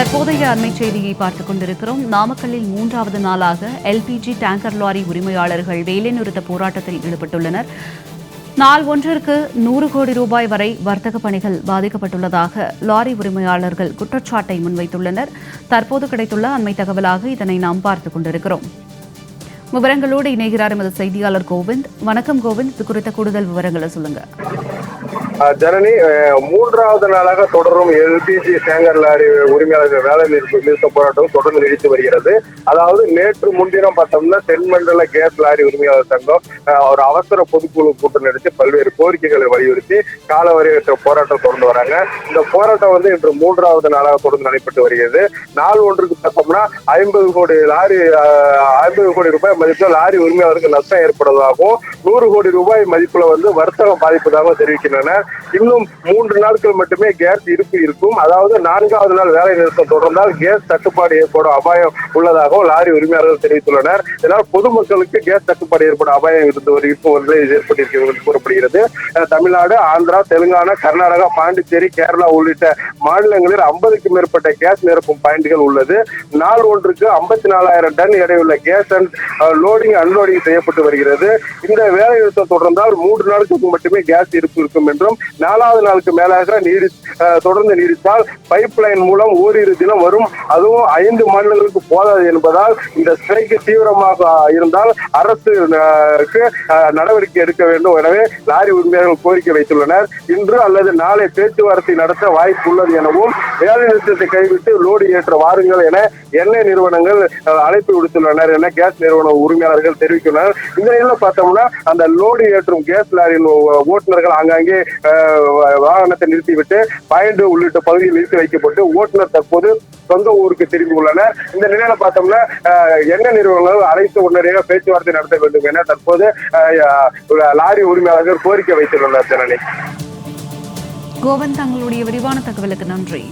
தற்போதைய அண்மை செய்தியை பார்த்துக் கொண்டிருக்கிறோம். நாமக்கல்லில் மூன்றாவது நாளாக எல்பிஜி டேங்கர் லாரி உரிமையாளர்கள் வேலைநிறுத்த போராட்டத்தில் ஈடுபட்டுள்ளனர். நாள் ஒன்றிற்கு நூறு கோடி ரூபாய் வரை வர்த்தக பணிகள் பாதிக்கப்பட்டுள்ளதாக லாரி உரிமையாளர்கள் குற்றச்சாட்டை முன்வைத்துள்ளனர். தற்போது கிடைத்துள்ள அண்மை தகவலாக இதனை நாம் பார்த்துக் கொண்டிருக்கிறோம். விவரங்களோடு இணைகிறார் எமது செய்தியாளர் கோவிந்த். வணக்கம் கோவிந்த். இது குறித்த கூடுதல் விவரங்களை சொல்லுங்க. ஜனனி மூன்றாவது நாளாக தொடரும் எல்பிஜி சேங்கர் லாரி உரிமையாளர்கள் வேலை நிறுத்த நிறுத்த போராட்டம் தொடர்ந்து நீடித்து வருகிறது. அதாவது நேற்று முன்தினம் பார்த்தோம்னா தென்மண்டல கேஸ் லாரி உரிமையாளர் சங்கம் ஒரு அவசர பொதுக்குழு கூட்டம் நடத்தி பல்வேறு கோரிக்கைகளை வலியுறுத்தி காலவரையற்ற போராட்டம் தொடர்ந்து வராங்க. இந்த போராட்டம் வந்து இன்று மூன்றாவது நாளாக தொடர்ந்து நடைபெற்று வருகிறது. நாள் ஒன்றுக்கு பார்த்தோம்னா ஐம்பது கோடி லாரி ஐம்பது கோடி ரூபாய் மதிப்பில் லாரி உரிமையாளருக்கு நஷ்டம் ஏற்படுவதாகவும் நூறு கோடி ரூபாய் மதிப்புல வந்து வர்த்தகம் பாதிப்பதாகவும் தெரிவிக்கின்றன. இன்னும் மூன்று நாட்கள் மட்டுமே கேஸ் இருப்பு இருக்கும். அதாவது நான்காவது நாள் வேலை நிறுத்தம் தொடர்ந்தால் கேஸ் தட்டுப்பாடு ஏற்படும் அபாயம் உள்ளதாகவும் லாரி உரிமையாளர்கள் தெரிவித்துள்ளனர். இதனால் பொதுமக்களுக்கு கேஸ் தட்டுப்பாடு ஏற்படும் அபாயம் இருந்து ஒரு இருக்கும் வந்து ஏற்பட்டிருக்கிறது என்று கூறப்படுகிறது. தமிழ்நாடு ஆந்திரா தெலுங்கானா கர்நாடகா பாண்டிச்சேரி கேரளா உள்ளிட்ட மாநிலங்களில் ஐம்பதுக்கும் மேற்பட்ட கேஸ் நிரப்பும் பாயிண்ட்கள் உள்ளது. நாள் ஒன்றுக்கு ஐம்பத்தி நாலாயிரம் டன் எடையுள்ள கேஸ் அண்ட் லோடிங் அன்லோடிங் செய்யப்பட்டு வருகிறது. இந்த வேலை நிறுத்தம் தொடர்ந்தால் மூன்று நாட்களுக்கு மட்டுமே கேஸ் இருப்பு இருக்கும் என்றும் நாலாவது நாளுக்கு மேலாக நீடி தொடர்ந்து நீடித்தால் பைப் லைன் மூலம் ஓரிரு தினம் வரும். அதுவும் ஐந்து மாநிலங்களுக்கு போதாது என்பதால் இந்த ஸ்ட்ரைக்கு தீவிரமாக இருந்தால் அரசு நடவடிக்கை எடுக்க வேண்டும். எனவே லாரி உரிமையாளர்கள் கோரிக்கை வைத்துள்ளனர். இன்று அல்லது நாளை பேச்சுவார்த்தை நடத்த வாய்ப்பு உள்ளது எனவும் வேலை நிறுத்தத்தை கைவிட்டு லோடு ஏற்ற வாருங்கள் என எண்ணெய் நிறுவனங்கள் அழைப்பு விடுத்துள்ளனர் என கேஸ் நிறுவன உரிமையாளர்கள் தெரிவித்துள்ளனர். இந்த நிலையில் பார்த்தோம்னா அந்த லோடு ஏற்றும் கேஸ் லாரியின் ஓட்டுநர்கள் ஆங்காங்கே வாகனத்தை நிறுத்திவிட்டு பாயிண்ட் உள்ளிட்ட பகுதியில் நிறுத்தி வைக்கப்பட்டு ஓட்டுநர் தற்போது சொந்த ஊருக்கு திரும்பி உள்ளனர். இந்த நிலையில பார்த்தோம்னா எண்ணெய் நிறுவனங்கள் அழைத்து உடனடியாக பேச்சுவார்த்தை நடத்த வேண்டும் என தற்போது லாரி உரிமையாளர்கள் கோரிக்கை வைத்துள்ளனர் ஜனனி. கோவிந்த் தங்களுடைய விரிவான தகவலுக்கு நன்றி.